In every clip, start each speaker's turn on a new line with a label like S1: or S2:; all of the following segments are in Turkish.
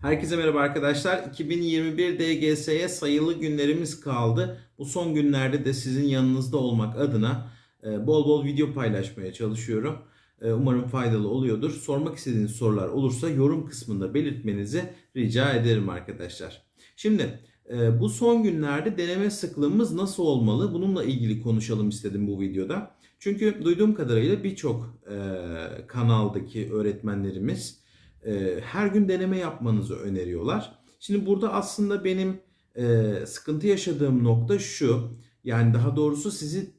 S1: Herkese merhaba arkadaşlar. 2021 DGS'ye sayılı günlerimiz kaldı. Bu son günlerde de sizin yanınızda olmak adına e, bol bol video paylaşmaya çalışıyorum. E, Umarım faydalı oluyordur. Sormak istediğiniz sorular olursa yorum kısmında belirtmenizi rica ederim arkadaşlar. Şimdi e, bu son günlerde deneme sıklığımız nasıl olmalı? Bununla ilgili konuşalım istedim bu videoda. Çünkü duyduğum kadarıyla birçok kanaldaki öğretmenlerimiz e, her gün deneme yapmanızı öneriyorlar. Şimdi burada aslında benim e, sıkıntı yaşadığım nokta şu. Yani daha doğrusu sizi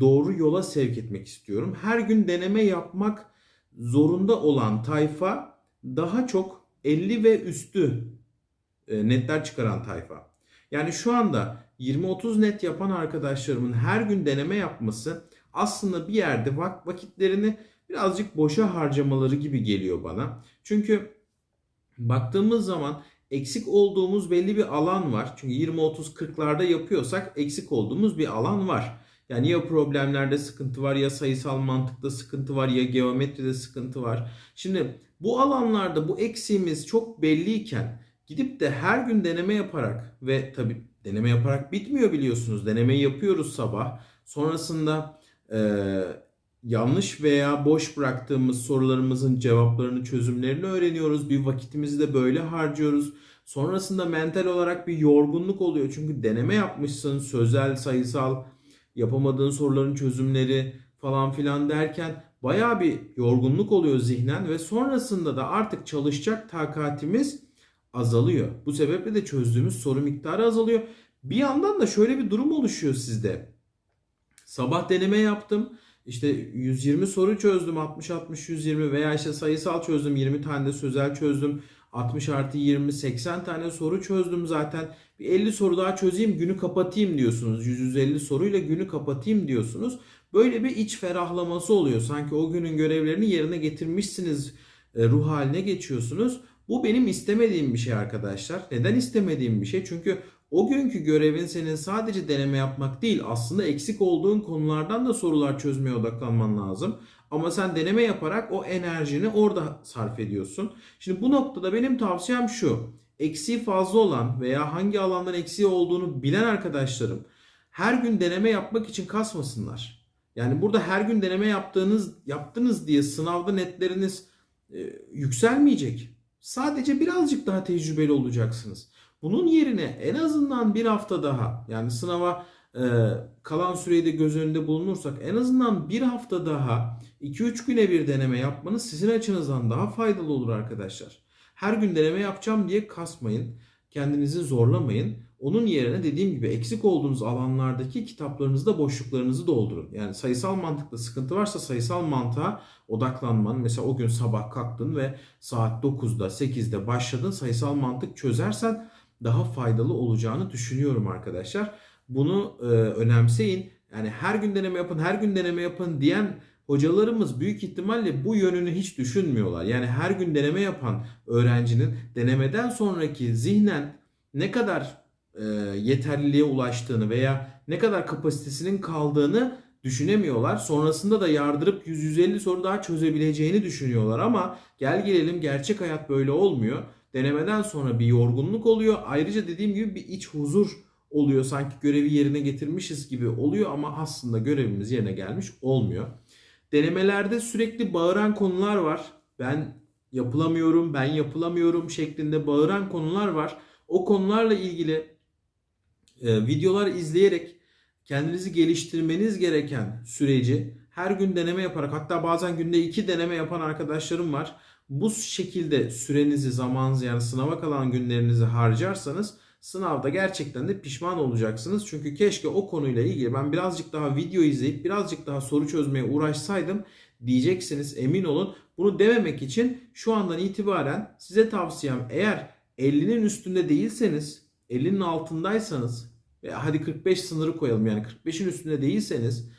S1: doğru yola sevk etmek istiyorum. Her gün deneme yapmak zorunda olan tayfa daha çok 50 ve üstü e, netler çıkaran tayfa. Yani şu anda 20-30 net yapan arkadaşlarımın her gün deneme yapması aslında bir yerde vak- vakitlerini birazcık boşa harcamaları gibi geliyor bana. Çünkü baktığımız zaman eksik olduğumuz belli bir alan var. Çünkü 20-30-40'larda yapıyorsak eksik olduğumuz bir alan var. Yani ya problemlerde sıkıntı var ya sayısal mantıkta sıkıntı var ya geometride sıkıntı var. Şimdi bu alanlarda bu eksiğimiz çok belliyken gidip de her gün deneme yaparak ve tabi deneme yaparak bitmiyor biliyorsunuz. Denemeyi yapıyoruz sabah. Sonrasında eee yanlış veya boş bıraktığımız sorularımızın cevaplarını, çözümlerini öğreniyoruz. Bir vakitimizi de böyle harcıyoruz. Sonrasında mental olarak bir yorgunluk oluyor. Çünkü deneme yapmışsın, sözel, sayısal, yapamadığın soruların çözümleri falan filan derken bayağı bir yorgunluk oluyor zihnen ve sonrasında da artık çalışacak takatimiz azalıyor. Bu sebeple de çözdüğümüz soru miktarı azalıyor. Bir yandan da şöyle bir durum oluşuyor sizde. Sabah deneme yaptım. İşte 120 soru çözdüm 60 60 120 veya işte sayısal çözdüm 20 tane de sözel çözdüm 60 artı 20 80 tane soru çözdüm zaten. Bir 50 soru daha çözeyim günü kapatayım diyorsunuz. 150 soruyla günü kapatayım diyorsunuz. Böyle bir iç ferahlaması oluyor. Sanki o günün görevlerini yerine getirmişsiniz e, ruh haline geçiyorsunuz. Bu benim istemediğim bir şey arkadaşlar. Neden istemediğim bir şey? Çünkü o günkü görevin senin sadece deneme yapmak değil aslında eksik olduğun konulardan da sorular çözmeye odaklanman lazım. Ama sen deneme yaparak o enerjini orada sarf ediyorsun. Şimdi bu noktada benim tavsiyem şu. Eksiği fazla olan veya hangi alandan eksiği olduğunu bilen arkadaşlarım her gün deneme yapmak için kasmasınlar. Yani burada her gün deneme yaptığınız yaptınız diye sınavda netleriniz e, yükselmeyecek. Sadece birazcık daha tecrübeli olacaksınız. Bunun yerine en azından bir hafta daha yani sınava e, kalan süreyi de göz önünde bulunursak en azından bir hafta daha 2-3 güne bir deneme yapmanız sizin açınızdan daha faydalı olur arkadaşlar. Her gün deneme yapacağım diye kasmayın. Kendinizi zorlamayın. Onun yerine dediğim gibi eksik olduğunuz alanlardaki kitaplarınızda boşluklarınızı doldurun. Yani sayısal mantıkta sıkıntı varsa sayısal mantığa odaklanman. Mesela o gün sabah kalktın ve saat 9'da 8'de başladın sayısal mantık çözersen daha faydalı olacağını düşünüyorum arkadaşlar. Bunu e, önemseyin. Yani her gün deneme yapın, her gün deneme yapın diyen hocalarımız büyük ihtimalle bu yönünü hiç düşünmüyorlar. Yani her gün deneme yapan öğrencinin denemeden sonraki zihnen ne kadar e, yeterliliğe ulaştığını veya ne kadar kapasitesinin kaldığını düşünemiyorlar. Sonrasında da yardırıp 100-150 soru daha çözebileceğini düşünüyorlar ama gel gelelim gerçek hayat böyle olmuyor. Denemeden sonra bir yorgunluk oluyor. Ayrıca dediğim gibi bir iç huzur oluyor. Sanki görevi yerine getirmişiz gibi oluyor ama aslında görevimiz yerine gelmiş olmuyor. Denemelerde sürekli bağıran konular var. Ben yapılamıyorum, ben yapılamıyorum şeklinde bağıran konular var. O konularla ilgili e, videolar izleyerek kendinizi geliştirmeniz gereken süreci her gün deneme yaparak hatta bazen günde iki deneme yapan arkadaşlarım var. Bu şekilde sürenizi, zamanınızı yani sınava kalan günlerinizi harcarsanız sınavda gerçekten de pişman olacaksınız. Çünkü keşke o konuyla ilgili ben birazcık daha video izleyip birazcık daha soru çözmeye uğraşsaydım diyeceksiniz emin olun. Bunu dememek için şu andan itibaren size tavsiyem eğer 50'nin üstünde değilseniz 50'nin altındaysanız veya hadi 45 sınırı koyalım yani 45'in üstünde değilseniz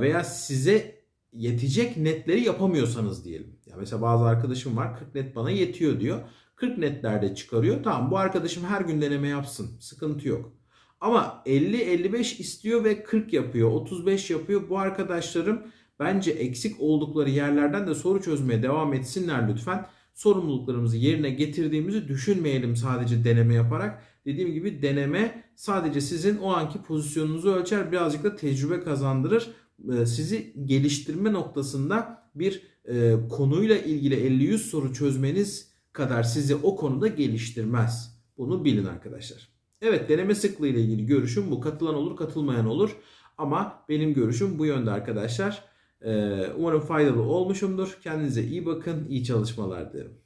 S1: veya size yetecek netleri yapamıyorsanız diyelim. Ya mesela bazı arkadaşım var 40 net bana yetiyor diyor. 40 netlerde çıkarıyor. Tamam bu arkadaşım her gün deneme yapsın. Sıkıntı yok. Ama 50-55 istiyor ve 40 yapıyor. 35 yapıyor. Bu arkadaşlarım bence eksik oldukları yerlerden de soru çözmeye devam etsinler lütfen. sorumluluklarımızı yerine getirdiğimizi düşünmeyelim sadece deneme yaparak. Dediğim gibi deneme sadece sizin o anki pozisyonunuzu ölçer, birazcık da tecrübe kazandırır. Ee, Sizi geliştirme noktasında bir e, konuyla ilgili 50-100 soru çözmeniz kadar sizi o konuda geliştirmez. Bunu bilin arkadaşlar. Evet deneme sıklığı ile ilgili görüşüm bu. Katılan olur katılmayan olur. Ama benim görüşüm bu yönde arkadaşlar. Ee, Umarım faydalı olmuşumdur. Kendinize iyi bakın. iyi çalışmalar dilerim.